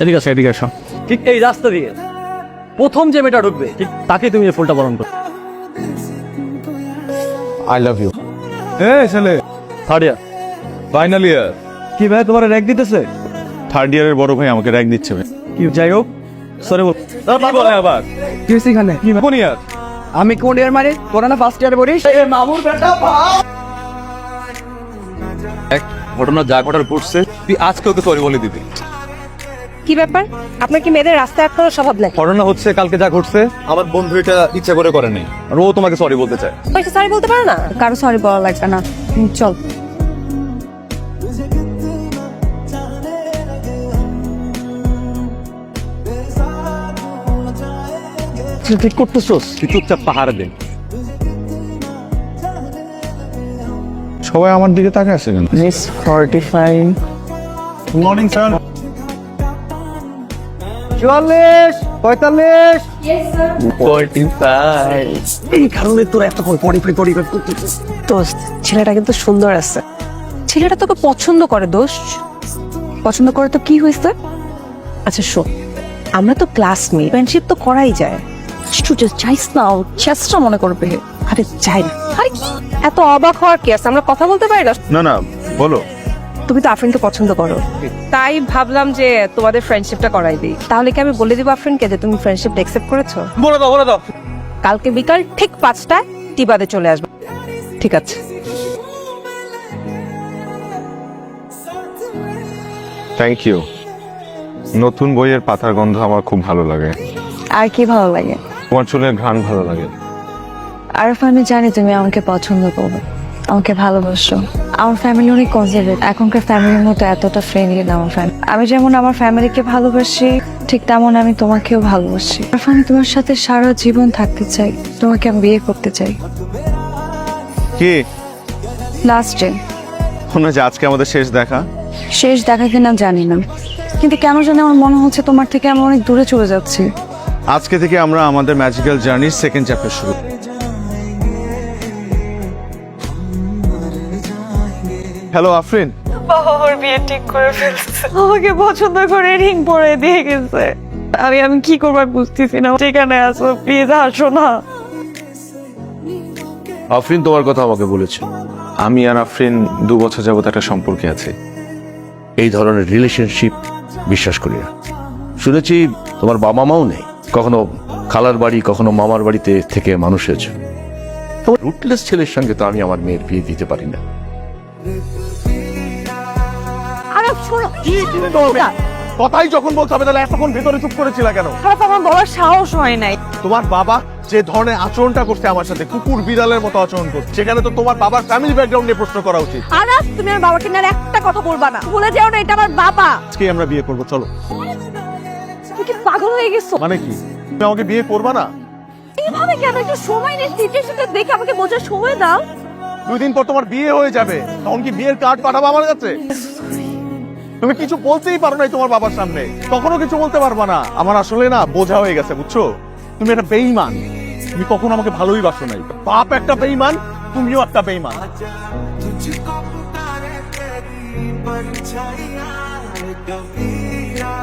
এদিকে আসো এদিকে আসো। ঠিক এই রাস্তা দিয়ে। প্রথম যে মেয়েটা ঢুকবে ঠিক তাকে তুমি এই ফুলটা বরণ করো। আই লাভ ইউ এ ছেলে। থার্ড ইয়ার ফাইনাল ইয়ার কি ভাই তোমার র্যাক দিতেছে? থার্ড ইয়ারের বড় ভাই আমাকে র্যাঙ্ক দিচ্ছে ভাই। কি যাই হোক সরি বল। আবার? কি হয়েছে এখানে? কোন ইয়ার আমি কোন ইয়ার মানে? তোরা না ফার্স্ট ইয়ার পড়িস এক ঘটনা যা ঘটার ঘটছে তুই আজকে ওকে সরি বলে দিবি। কি ব্যাপার? আপনার কি মেয়েদের রাস্তায় আটকানোর স্বভাব নাকি? ঘটনা হচ্ছে কালকে যা ঘটছে আমার বন্ধু এটা ইচ্ছা করে করে নাই। আর ও তোমাকে সরি বলতে চায়। পয়সা সরি বলতে পারো না? কারও সরি বলা লাগবে না। হুম, চল। তুই ঠিক করতেছোস? তুই চুপচাপ পাহাড়ে দে। সবাই আমার দিকে তাকে আছে কেন? Miss forty five morning sir চুয়াল্লিশ পঁয়তাল্লিশ। এই কারণে তোরা এত পড়ি পড়ি পড়ি দোস্ত ছেলেটা কিন্তু সুন্দর আছে। ছেলেটা তোকে পছন্দ করে দোস্ত। পছন্দ করে তো কি হয়েছে? আচ্ছা শোন আমরা তো ক্লাসমেট ফ্রেন্ডশিপ তো করাই যায়। চাইস না চেষ্টা মনে করবে। আরে চাই না। আরে কি? এত অবাক হওয়ার কি আছে? আমরা কথা বলতে পারি না? না না বলো। তুমি তো আফরিনকে পছন্দ করো। তাই ভাবলাম যে তোমাদের ফ্রেন্ডশিপটা করাই দিই। তাহলে কি আমি বলে দিব আফরিনকে যে তুমি ফ্রেন্ডশিপটা অ্যাকসেপ্ট করেছ? বলে দাও বলে দাও। কালকে বিকাল ঠিক পাঁচটায় টিবাদে চলে আসবে। ঠিক আছে। থ্যাংক ইউ নতুন বইয়ের পাতার গন্ধ আমার খুব ভালো লাগে। আর কি ভালো লাগে? তোমার চুলের ঘ্রাণ ভালো লাগে। আরফ আমি জানি তুমি আমাকে পছন্দ করবে। আমাকে ভালোবাসো। আমার ফ্যামিলি অনেক কনজারভেট এখনকার ফ্যামিলির মতো এতটা ফ্রেন্ডলি না আমার ফ্যামিলি আমি যেমন আমার ফ্যামিলিকে ভালোবাসি ঠিক তেমন আমি তোমাকেও ভালোবাসি। আমি তোমার সাথে সারা জীবন থাকতে চাই। তোমাকে আমি বিয়ে করতে চাই। কি? লাস্ট ডে মনে যে আজকে আমাদের শেষ দেখা। শেষ দেখা কিনা জানি না। কিন্তু কেন জানি আমার মনে হচ্ছে তোমার থেকে আমি অনেক দূরে চলে যাচ্ছি। আজকে থেকে আমরা আমাদের ম্যাজিক্যাল জার্নির সেকেন্ড চ্যাপ্টার শুরু। হ্যালো আফরিন বাবার বিয়ে ঠিক করে ফেলছে। আমাকে পছন্দ করে রিং পরে দিয়ে গেছে। আমি আমি কি করবার বুঝতেছি না। যেখানে আসো প্লিজ আসো না। আফরিন তোমার কথা আমাকে বলেছে। আমি আর আফরিন দু বছর যাবত একটা সম্পর্কে আছে। এই ধরনের রিলেশনশিপ বিশ্বাস করি না। শুনেছি তোমার বাবা মাও নেই। কখনো খালার বাড়ি কখনো মামার বাড়িতে থেকে মানুষ হয়েছে। তোমার রুটলেস ছেলের সঙ্গে তো আমি আমার মেয়ের বিয়ে দিতে পারি না। আরে শোনো কথাই যখন বলতে হবে তাহলে এতক্ষণ ভেতরে চুপ করেছিল কেন? খারাপ আমার বলার সাহস হয় নাই। তোমার বাবা যে ধরনের আচরণটা করছে আমার সাথে কুকুর বিড়ালের মতো আচরণ করছে সেখানে তো তোমার বাবার ফ্যামিলি ব্যাকগ্রাউন্ড নিয়ে প্রশ্ন করা উচিত। আনাস তুমি আমার বাবাকে নিয়ে একটা কথা বলবা না। ভুলে যেও না এটা আমার বাবা। আজকে আমরা বিয়ে করব চলো। তুমি কি পাগল হয়ে গেছো? মানে কি? তুমি আমাকে বিয়ে করবা না? এইভাবে কেন? একটু সময় নিয়ে সিচুয়েশনটা দেখে আমাকে বোঝার সময় দাও। দুই দিন পর তোমার বিয়ে হয়ে যাবে। তখন কি বিয়ের কার্ড পাঠাবো আমার কাছে? তুমি কিছু বলতেই পারো নাই তোমার বাবার সামনে তখনও কিছু বলতে পারবা না আমার আসলে না বোঝা হয়ে গেছে বুঝছো তুমি একটা বেইমান তুমি কখনো আমাকে ভালোই বাসো নাই বাপ একটা বেইমান তুমিও একটা বেইমান तुझको पुकारे तेरी परछाइयां कबीरा